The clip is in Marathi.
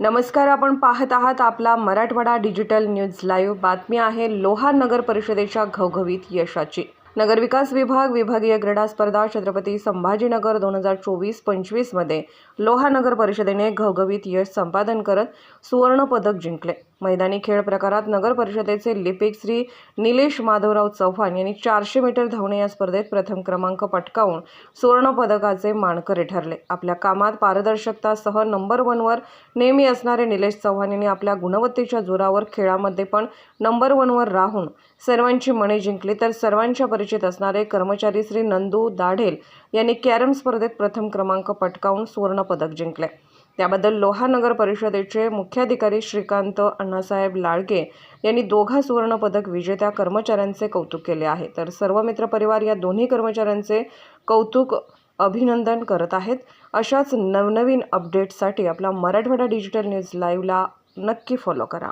नमस्कार आपण पाहत आहात आपला मराठवाडा डिजिटल न्यूज लाईव्ह. बातमी आहे लोहा नगर परिषदेच्या घवघवीत यशाची. नगरविकास विभाग विभागीय क्रीडा स्पर्धा छत्रपती संभाजीनगर दोन हजार चोवीस पंचवीसमध्ये लोहा नगर परिषदेने घवघवीत यश संपादन करत सुवर्ण पदक जिंकले. मैदानी खेळ प्रकारात नगर परिषदेचे लिपिक श्री निलेश माधवराव चव्हाण यांनी चारशे मीटर धावणे या स्पर्धेत प्रथम क्रमांक पटकावून सुवर्णपदकाचे मानकरी ठरले. आपल्या कामात पारदर्शकतासह नंबर वनवर नेहमी असणारे निलेश चव्हाण यांनी आपल्या गुणवत्तेच्या जोरावर खेळामध्ये पण नंबर वनवर राहून सर्वांची मने जिंकली. तर सर्वांच्या परिचित असणारे कर्मचारी श्री नंदू दाढेल यांनी कॅरम स्पर्धेत प्रथम क्रमांक पटकावून सुवर्णपदक जिंकले. त्याबद्दल लोहा नगर परिषदेचे मुख्याधिकारी श्रीकांत अण्णासाहेब लाळके यांनी दोघा सुवर्णपदक विजेत्या कर्मचाऱ्यांचे कौतुक केले आहे. तर सर्व मित्रपरिवार या दोन्ही कर्मचाऱ्यांचे कौतुक अभिनंदन करत आहेत. अशाच नवनवीन अपडेट्ससाठी आपला मराठवाडा डिजिटल न्यूज लाईव्हला नक्की फॉलो करा.